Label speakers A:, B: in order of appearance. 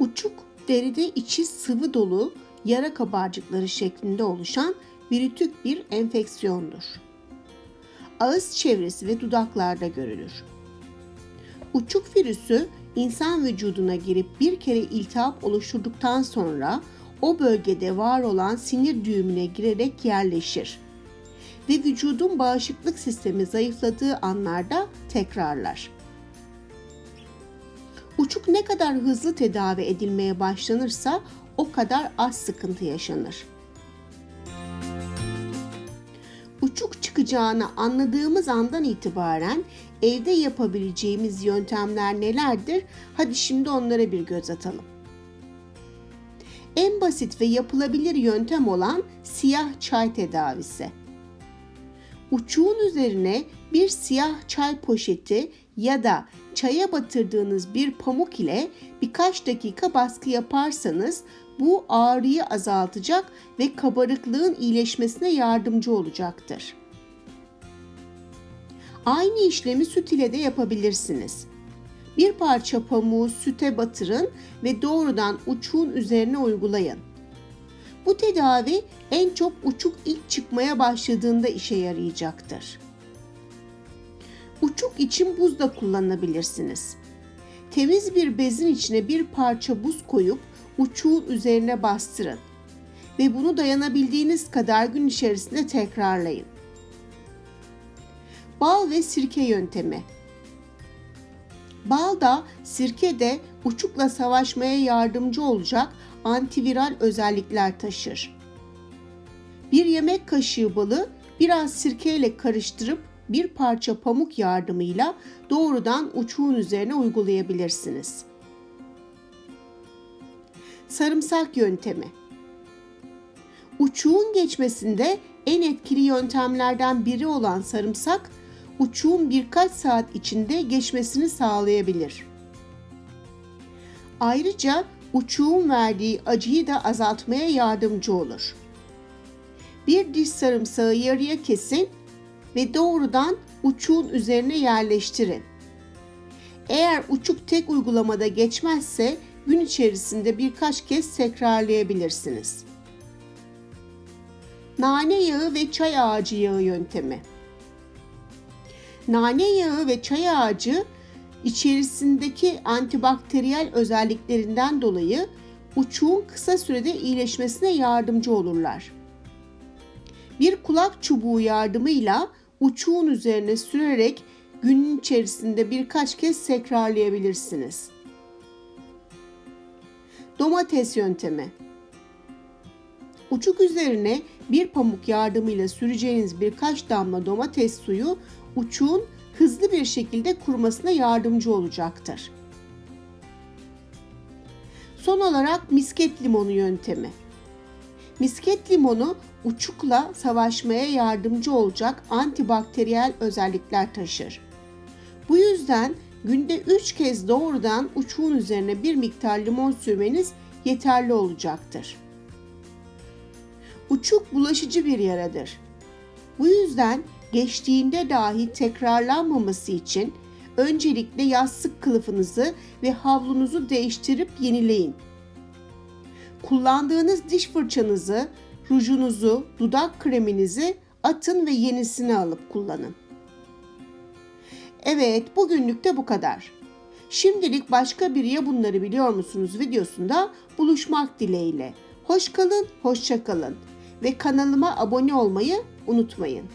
A: Uçuk deride içi sıvı dolu yara kabarcıkları şeklinde oluşan virütük bir enfeksiyondur. Ağız çevresi ve dudaklarda görülür. Uçuk virüsü insan vücuduna girip bir kere iltihap oluşturduktan sonra o bölgede var olan sinir düğümüne girerek yerleşir ve vücudun bağışıklık sistemi zayıfladığı anlarda tekrarlar. Uçuk ne kadar hızlı tedavi edilmeye başlanırsa o kadar az sıkıntı yaşanır. Uçuk çıkacağını anladığımız andan itibaren evde yapabileceğimiz yöntemler nelerdir? Hadi şimdi onlara bir göz atalım. En basit ve yapılabilir yöntem olan siyah çay tedavisi. Uçuğun üzerine bir siyah çay poşeti ya da çaya batırdığınız bir pamuk ile birkaç dakika baskı yaparsanız bu ağrıyı azaltacak ve kabarıklığın iyileşmesine yardımcı olacaktır. Aynı işlemi süt ile de yapabilirsiniz. Bir parça pamuğu süte batırın ve doğrudan uçuğun üzerine uygulayın. Bu tedavi en çok uçuk ilk çıkmaya başladığında işe yarayacaktır. Uçuk için buz da kullanabilirsiniz. Temiz bir bezin içine bir parça buz koyup uçuğun üzerine bastırın ve bunu dayanabildiğiniz kadar gün içerisinde tekrarlayın. Bal ve sirke yöntemi. Bal da sirke de uçukla savaşmaya yardımcı olacak antiviral özellikler taşır. Bir yemek kaşığı balı biraz sirke ile karıştırıp bir parça pamuk yardımıyla doğrudan uçuğun üzerine uygulayabilirsiniz. Sarımsak yöntemi. Uçuğun geçmesinde en etkili yöntemlerden biri olan sarımsak, uçuğun birkaç saat içinde geçmesini sağlayabilir. Ayrıca uçuğun verdiği acıyı da azaltmaya yardımcı olur. Bir diş sarımsağı yarıya kesin ve doğrudan uçuğun üzerine yerleştirin. Eğer uçuk tek uygulamada geçmezse gün içerisinde birkaç kez tekrarlayabilirsiniz. Nane yağı ve çay ağacı yağı yöntemi. Nane yağı ve çay ağacı içerisindeki antibakteriyel özelliklerinden dolayı uçuğun kısa sürede iyileşmesine yardımcı olurlar. Bir kulak çubuğu yardımıyla uçuğun üzerine sürerek günün içerisinde birkaç kez tekrarlayabilirsiniz. Domates yöntemi. Uçuk üzerine bir pamuk yardımıyla süreceğiniz birkaç damla domates suyu uçuğun hızlı bir şekilde kurumasına yardımcı olacaktır. Son olarak misket limonu yöntemi. Misket limonu uçukla savaşmaya yardımcı olacak antibakteriyel özellikler taşır. Bu yüzden günde 3 kez doğrudan uçuğun üzerine bir miktar limon sürmeniz yeterli olacaktır. Uçuk bulaşıcı bir yaradır. Bu yüzden geçtiğinde dahi tekrarlanmaması için öncelikle yastık kılıfınızı ve havlunuzu değiştirip yenileyin. Kullandığınız diş fırçanızı, rujunuzu, dudak kreminizi atın ve yenisini alıp kullanın. Evet, bugünlük de bu kadar. Şimdilik başka bir ya bunları biliyor musunuz videosunda buluşmak dileğiyle. Hoş kalın, hoşça kalın ve kanalıma abone olmayı unutmayın.